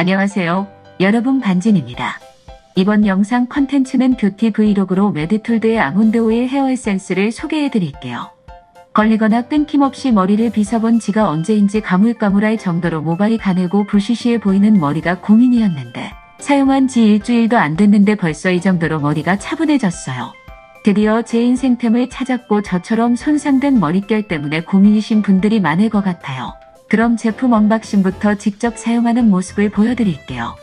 안녕하세요. 여러분 반진입니다. 이번 영상 컨텐츠는 뷰티 브이로그로 메디툴드의 아몬드 오일 헤어 에센스를 소개해 드릴게요. 걸리거나 끊김없이 머리를 빗어본 지가 언제인지 가물가물할 정도로 모발이 가늘고 부시시해 보이는 머리가 고민이었는데 사용한 지 일주일도 안 됐는데 벌써 이 정도로 머리가 차분해졌어요. 드디어 제 인생템을 찾았고 저처럼 손상된 머릿결 때문에 고민이신 분들이 많을 것 같아요. 그럼 제품 언박싱부터 직접 사용하는 모습을 보여드릴게요.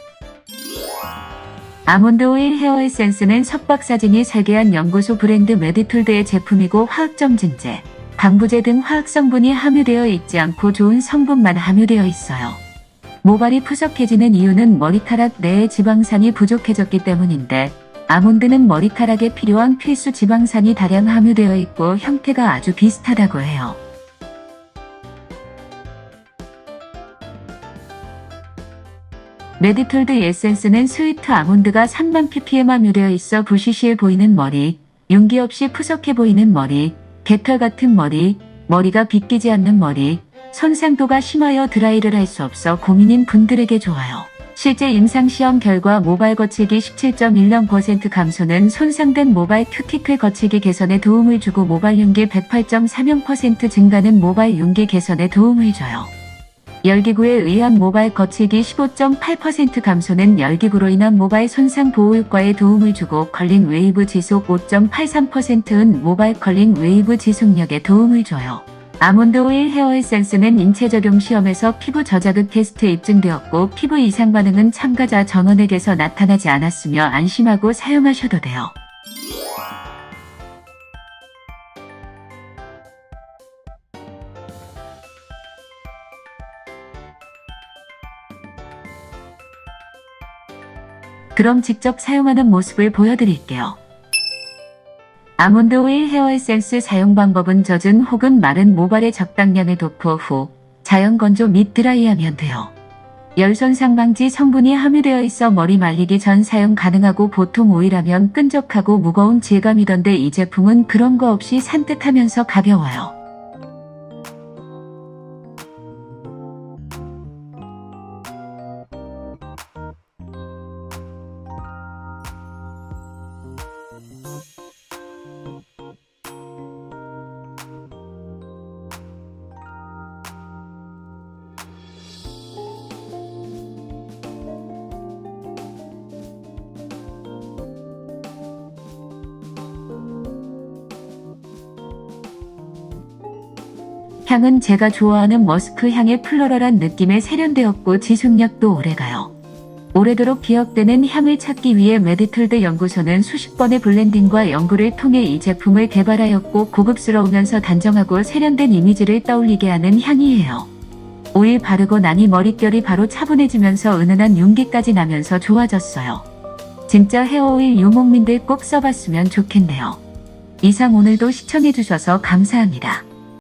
아몬드 오일 헤어 에센스는 석박사진이 설계한 연구소 브랜드 메디툴드의 제품이고 화학점증제, 방부제 등 화학 성분이 함유되어 있지 않고 좋은 성분만 함유되어 있어요. 모발이 푸석해지는 이유는 머리카락 내에 지방산이 부족해졌기 때문인데 아몬드는 머리카락에 필요한 필수 지방산이 다량 함유되어 있고 형태가 아주 비슷하다고 해요. 메디톨드 에센스는 스위트 아몬드가 3만 ppm 함유되어 있어 부시시해 보이는 머리, 윤기 없이 푸석해 보이는 머리, 개털 같은 머리, 머리가 빗기지 않는 머리, 손상도가 심하여 드라이를 할 수 없어 고민인 분들에게 좋아요. 실제 임상시험 결과 모발 거칠기 17.10% 감소는 손상된 모발 큐티클 거칠기 개선에 도움을 주고 모발 윤기 108.30% 증가는 모발 윤기 개선에 도움을 줘요. 열기구에 의한 모발 거칠기 15.8% 감소는 열기구로 인한 모발 손상 보호 효과에 도움을 주고 컬링 웨이브 지속 5.83%은 모발 컬링 웨이브 지속력에 도움을 줘요. 아몬드 오일 헤어 에센스는 인체 적용 시험에서 피부 저자극 테스트에 입증되었고 피부 이상 반응은 참가자 전원에게서 나타나지 않았으며 안심하고 사용하셔도 돼요. 그럼 직접 사용하는 모습을 보여드릴게요. 아몬드 오일 헤어 에센스 사용 방법은 젖은 혹은 마른 모발에 적당량의 도포 후 자연 건조 및 드라이하면 돼요. 열 손상 방지 성분이 함유되어 있어 머리 말리기 전 사용 가능하고 보통 오일하면 끈적하고 무거운 질감이던데 이 제품은 그런 거 없이 산뜻하면서 가벼워요. 향은 제가 좋아하는 머스크 향의 플로럴한 느낌에 세련되었고 지속력도 오래가요. 오래도록 기억되는 향을 찾기 위해 메디툴드 연구소는 수십 번의 블렌딩과 연구를 통해 이 제품을 개발하였고 고급스러우면서 단정하고 세련된 이미지를 떠올리게 하는 향이에요. 오일 바르고 나니 머릿결이 바로 차분해지면서 은은한 윤기까지 나면서 좋아졌어요. 진짜 헤어오일 유목민들 꼭 써봤으면 좋겠네요. 이상 오늘도 시청해주셔서 감사합니다.